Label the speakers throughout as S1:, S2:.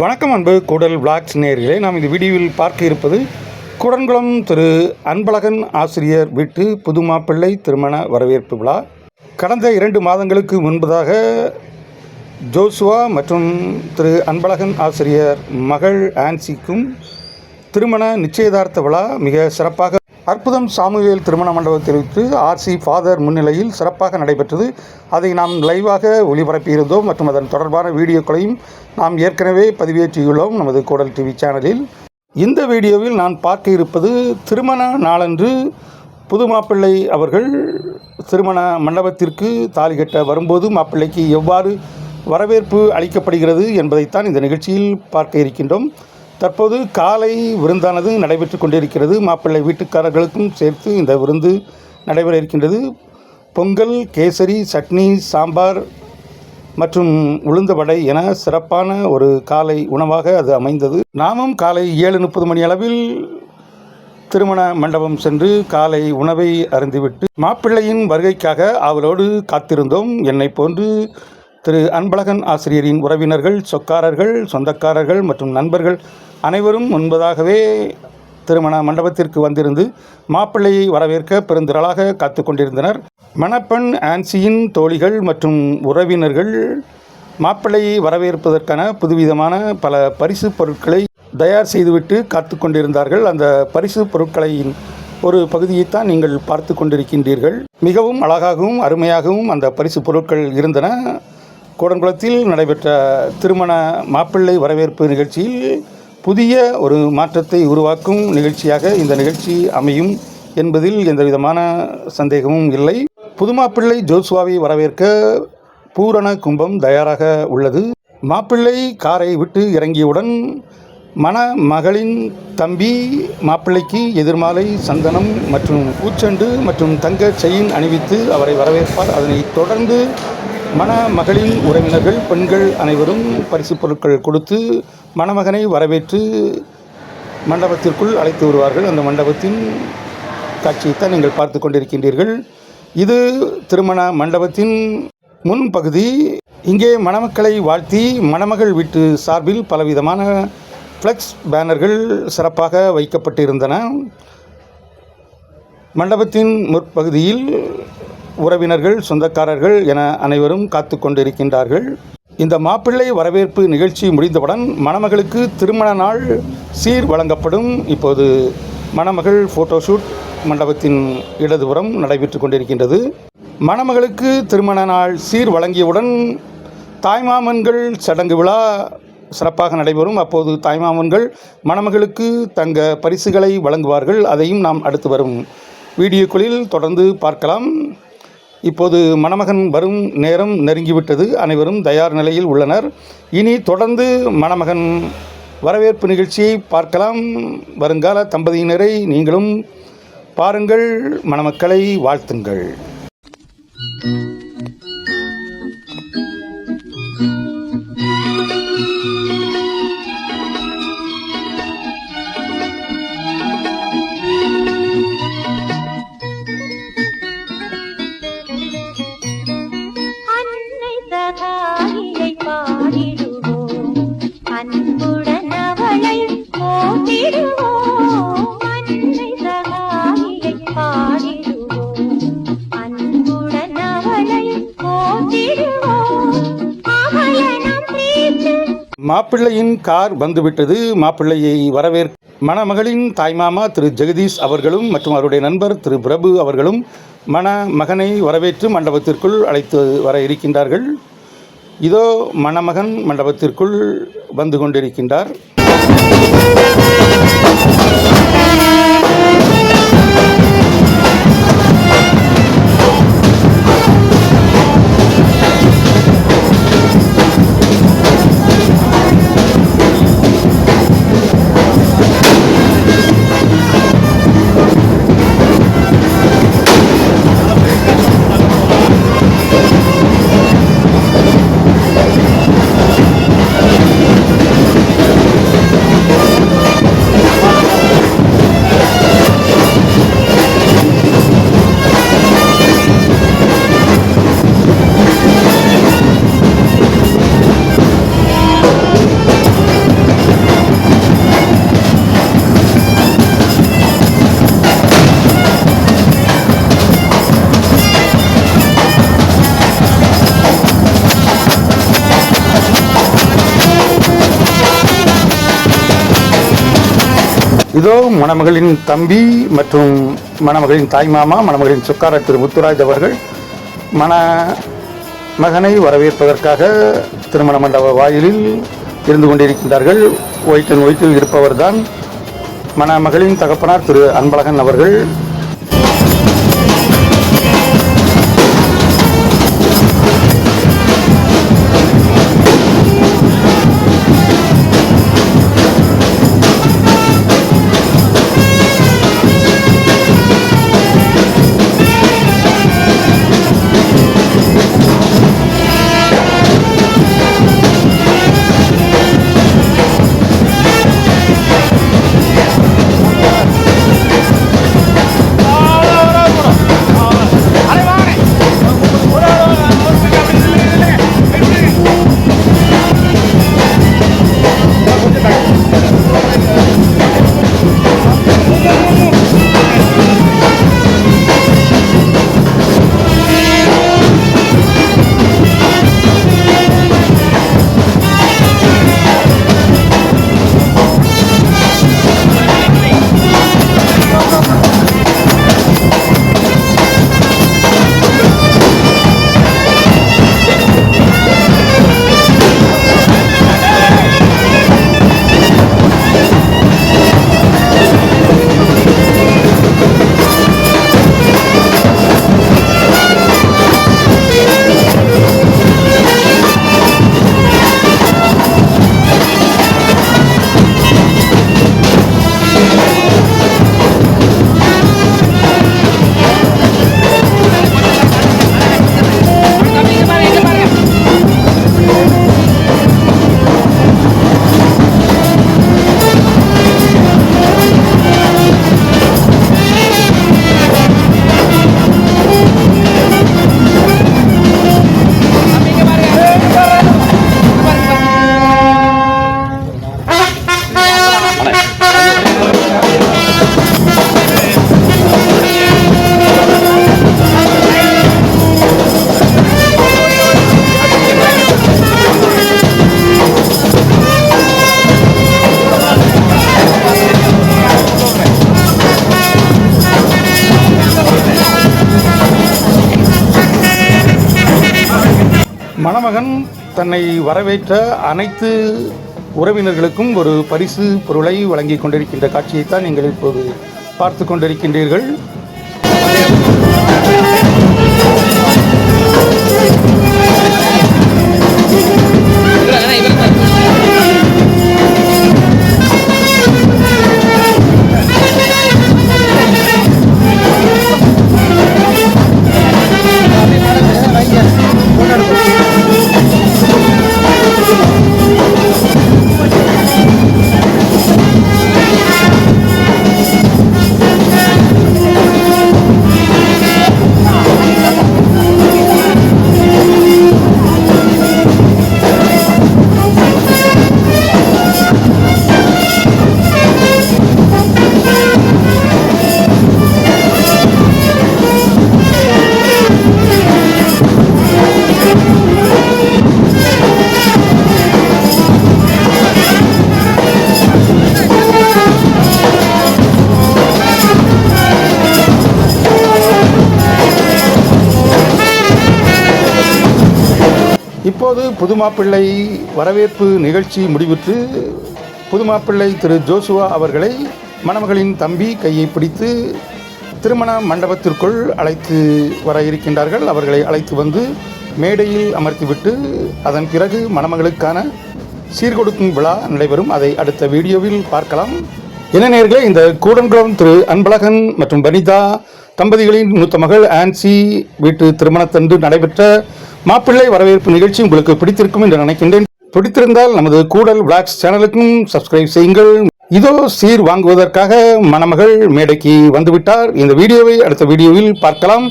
S1: வணக்கம் அன்பு கூடல் விளாக்ஸ் நேர்களே நாம் இந்த வீடியோவில் பார்க்க இருப்பது குடன்குளம் திரு அன்பழகன் ஆசிரியர் வீட்டு புது மாப்பிள்ளை திருமண வரவேற்பு விழா. கடந்த இரண்டு மாதங்களுக்கு முன்பதாக ஜோசுவா மற்றும் திரு அன்பழகன் ஆசிரியர் மகள் ஆன்சிக்கும் திருமண நிச்சயதார்த்த விழா மிக சிறப்பாக அற்புதம் சாமுவேல் திருமண மண்டபம் தெரிவித்து ஆர்சி ஃபாதர் முன்னிலையில் சிறப்பாக நடைபெற்றது. அதை நாம் லைவாக ஒளிபரப்பியிருந்தோம் மற்றும் அதன் தொடர்பான வீடியோக்களையும் நாம் ஏற்கனவே பதிவேற்றியுள்ளோம் நமது கோடல் டிவி சேனலில். இந்த வீடியோவில் நான் பார்க்க இருப்பது திருமண நாளன்று புது மாப்பிள்ளை அவர்கள் திருமண மண்டபத்திற்கு தாலி கட்ட வரும்போது மாப்பிள்ளைக்கு எவ்வாறு வரவேற்பு அளிக்கப்படுகிறது என்பதைத்தான் இந்த நிகழ்ச்சியில் பார்க்க இருக்கின்றோம். தற்போது காலை விருந்தானது நடைபெற்று கொண்டிருக்கிறது. மாப்பிள்ளை வீட்டுக்காரர்களுக்கும் சேர்த்து இந்த விருந்து நடைபெற இருக்கின்றது. பொங்கல் கேசரி சட்னி சாம்பார் மற்றும் உளுந்த வடை என சிறப்பான ஒரு காலை உணவாக அது அமைந்தது. நாமும் காலை ஏழு முப்பது மணி அளவில் திருமண மண்டபம் சென்று காலை உணவை அருந்திவிட்டு மாப்பிள்ளையின் வருகைக்காக ஆவலோடு காத்திருந்தோம். என்னை போன்று திரு அன்பழகன் ஆசிரியரின் உறவினர்கள் சொக்காரர்கள் சொந்தக்காரர்கள் மற்றும் நண்பர்கள் அனைவரும் முன்பதாகவே திருமண மண்டபத்திற்கு வந்திருந்து மாப்பிள்ளையை வரவேற்க பெருந்திரளாக காத்து கொண்டிருந்தனர். மணப்பெண் ஆன்சியின் தோழிகள் மற்றும் உறவினர்கள் மாப்பிள்ளையை வரவேற்பதற்கான புதுவிதமான பல பரிசு பொருட்களை தயார் செய்துவிட்டு காத்து கொண்டிருந்தார்கள். அந்த பரிசு பொருட்களின் ஒரு பகுதியைத்தான் நீங்கள் பார்த்து கொண்டிருக்கின்றீர்கள். மிகவும் அழகாகவும் அருமையாகவும் அந்த பரிசு பொருட்கள் இருந்தன. கூடன்குளத்தில் நடைபெற்ற திருமண மாப்பிள்ளை வரவேற்பு நிகழ்ச்சியில் புதிய ஒரு மாற்றத்தை உருவாக்கும் நிகழ்ச்சியாக இந்த நிகழ்ச்சி அமையும் என்பதில் எந்தவிதமான சந்தேகமும் இல்லை. புது மாப்பிள்ளை வரவேற்க பூரண கும்பம் தயாராக உள்ளது. மாப்பிள்ளை காரை விட்டு இறங்கியவுடன் மணமகளின் தம்பி மாப்பிள்ளைக்கு எதிர்மாலை சந்தனம் மற்றும் பூச்செண்டு மற்றும் தங்க செயின் அணிவித்து அவரை வரவேற்பார். அதனைத் தொடர்ந்து மணமகளின் உறவினர்கள் பெண்கள் அனைவரும் பரிசு பொருட்கள் கொடுத்து மணமகனை வரவேற்று மண்டபத்திற்குள் அழைத்து வருவார்கள். அந்த மண்டபத்தின் காட்சியைத்தான் நீங்கள் பார்த்து கொண்டிருக்கின்றீர்கள். இது திருமண மண்டபத்தின் முன்பகுதி இங்கே மணமக்களை வாழ்த்தி மணமகள் வீட்டு சார்பில் பலவிதமான ஃப்ளெக்ஸ் பேனர்கள் சிறப்பாக வைக்கப்பட்டிருந்தன. மண்டபத்தின் முற்பகுதியில் உறவினர்கள் சொந்தக்காரர்கள் என அனைவரும் காத்து கொண்டிருக்கின்றார்கள். இந்த மாப்பிள்ளை வரவேற்பு நிகழ்ச்சி முடிந்தவுடன் மணமகளுக்கு திருமண நாள் சீர் வழங்கப்படும். இப்போது மணமகள் ஃபோட்டோஷூட் மண்டபத்தின் இடதுபுறம் நடைபெற்று கொண்டிருக்கின்றது. மணமகளுக்கு திருமண நாள் சீர் வழங்கியவுடன் தாய்மாமன்கள் சடங்கு விழா சிறப்பாக நடைபெறும். அப்போது தாய்மாமன்கள் மணமகளுக்கு தங்க பரிசுகளை வழங்குவார்கள். அதையும் நாம் அடுத்து வரும் வீடியோக்களில் தொடர்ந்து பார்க்கலாம். இப்போது மணமகன் வரும் நேரம் நெருங்கிவிட்டது. அனைவரும் தயார் நிலையில் உள்ளனர். இனி தொடர்ந்து மணமகன் வரவேற்பு நிகழ்ச்சியை பார்க்கலாம். வருங்கால தம்பதியினரை நீங்களும் பாருங்கள். மணமக்களை வாழ்த்துங்கள்.
S2: அன்னை
S1: மாப்பிள்ளையின் கார் வந்துவிட்டது. மாப்பிள்ளையை வரவேற் மணமகளின் தாய்மாமா திரு ஜெகதீஷ் அவர்களும் மற்றும் அவருடைய நண்பர் திரு பிரபு அவர்களும் மணமகனை வரவேற்று மண்டபத்திற்குள் அழைத்து வர இருக்கின்றார்கள். இதோ மணமகன் மண்டபத்திற்குள் வந்து கொண்டிருக்கின்றார். இதோ மணமகளின் தம்பி மற்றும் மணமகளின் தாய்மாமா மணமகளின் சுக்காரர் திரு முத்துராஜ் அவர்கள் மண மகனை வரவேற்பதற்காக திருமண மண்டப வாயிலில் இருந்து கொண்டிருக்கின்றார்கள். ஒயிட் அண்ட் ஒயிட்டில் இருப்பவர்தான் மணமகளின் தகப்பனார் திரு அன்பழகன் அவர்கள். மணமகன் தன்னை வரவேற்ற அனைத்து உறவினர்களுக்கும் ஒரு பரிசு பொருளை வழங்கி கொண்டிருக்கின்ற காட்சியைத்தான் நீங்கள் இப்போது பார்த்து கொண்டிருக்கின்றீர்கள். இப்போது புதுமாப்பிள்ளை வரவேற்பு நிகழ்ச்சி முடிவுற்று புதுமாப்பிள்ளை திரு ஜோசுவா அவர்களை மணமகளின் தம்பி கையை பிடித்து திருமண மண்டபத்திற்குள் அழைத்து வர இருக்கின்றார்கள். அவர்களை அழைத்து வந்து மேடையில் அமர்த்திவிட்டு அதன் பிறகு மணமகளுக்கான சீர்கொடுக்கும் விழா நடைபெறும். அதை அடுத்த வீடியோவில் பார்க்கலாம். என்ன நேர்களே இந்த கூடன்குளம் திரு அன்பழகன் மற்றும் வனிதா தம்பதிகளின் மூத்த மகள் ஆன்சி வீட்டு திருமணத்தன்று நடைபெற்ற மாப்பிள்ளை வரவேற்பு நிகழ்ச்சி உங்களுக்கு பிடித்திருக்கும் என்று நினைக்கின்றேன். பிடித்திருந்தால் நமது கூடல் விளாக்ஸ் சேனலுக்கும் சப்ஸ்கிரைப் செய்யுங்கள். இதோ சீர் வாங்குவதற்காக மணமகள் மேடைக்கு வந்துவிட்டார். இந்த வீடியோவை அடுத்த வீடியோவில் பார்க்கலாம்.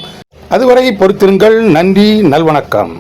S1: அதுவரை பொறுத்திருங்கள். நன்றி. நல்வணக்கம்.